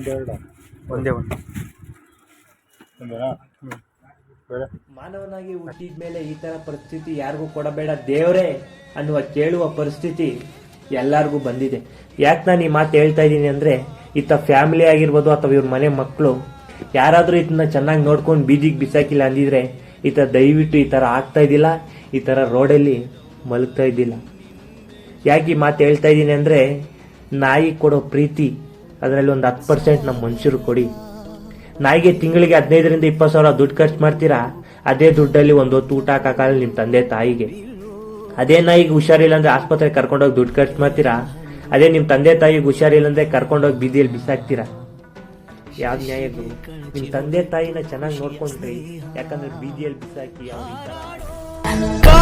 ಒಂದೆರಡು ಒಂದೇ ಒಂದು. ಮಾನವನಾಗಿ ಹುಟ್ಟಿದ ಮೇಲೆ ಈ ತರ ಪರಿಸ್ಥಿತಿ ಯಾರಿಗೂ ಕೊಡಬೇಡ. ದೇವರೇ ಅನ್ನುವ ಕೇಳುವ ಪರಿಸ್ಥಿತಿ ಎಲ್ಲರಿಗೂ ಬಂದಿದೆ. ಯಾಕೆ ನಾನು ಈ ಮಾತು ಹೇಳ್ತಾ ಇದ್ದೀನಿ ಅಂದ್ರೆ ಇತ್ತ ಫ್ಯಾಮಿಲಿ ಆಗಿರ್ಬೋದು ಅಥವಾ ಇವ್ರ ಮನೆ ಮಕ್ಕಳು ಯಾರಾದರೂ ಇದನ್ನ ಚೆನ್ನಾಗಿ ನೋಡ್ಕೊಂಡು ಬೀದಿಗೆ ಬಿಸಾಕಿಲ್ಲ ಅಂದಿದ್ರೆ ಈತ ದಯವಿಟ್ಟು ಈ ತರ ಆಗ್ತಾ ಇದ್ದಿಲ್ಲ ಈ ತರ ರೋಡಲ್ಲಿ ಮಲಗ್ತಾ ಇದ್ದಿಲ್ಲ. ಯಾಕೆ ಈ ಮಾತು ಹೇಳ್ತಾ ಇದ್ದೀನಿ ಅಂದ್ರೆ ನಾಯಿ ಕೊಡೋ ಪ್ರೀತಿ ಅದರಲ್ಲಿ ಒಂದು ಹತ್ತು ಪರ್ಸೆಂಟ್ ನಮ್ಮ ಮನುಷ್ಯರು ಕೊಡಿ. ನಾಯಿಗೆ ತಿಂಗಳಿಗೆ ಹದಿನೈದರಿಂದ ಇಪ್ಪತ್ತು ಸಾವಿರ ದುಡ್ಡು ಖರ್ಚು ಮಾಡ್ತೀರಾ? ಅದೇ ದುಡ್ಡಲ್ಲಿ ಒಂದು ಹೊತ್ತು ಊಟ ಹಾಕಲ್ಲ ನಿಮ್ಮ ತಂದೆ ತಾಯಿಗೆ. ಅದೇ ನಾಯಿಗೆ ಹುಷಾರಿಲ್ಲ ಅಂದ್ರೆ ಆಸ್ಪತ್ರೆಗೆ ಕರ್ಕೊಂಡೋಗಿ ದುಡ್ಡು ಖರ್ಚು ಮಾಡ್ತೀರಾ? ಅದೇ ನಿಮ್ಮ ತಂದೆ ತಾಯಿಗೆ ಹುಷಾರಿಲ್ಲ ಅಂದ್ರೆ ಕರ್ಕೊಂಡೋಗಿ ಬೀದಿಯಲ್ಲಿ ಬಿಸಾಕ್ತೀರಾ? ಯಾವ ನ್ಯಾಯ ಗುರು ನಿಮ್ಮ ತಂದೆ ತಾಯಿನ ಚೆನ್ನಾಗಿ ನೋಡ್ಕೊಂಡ್ರಿ. ಯಾಕಂದ್ರೆ ಬೀದಿಯಲ್ಲಿ ಬಿಸಾಕಿ ಅವ್ರು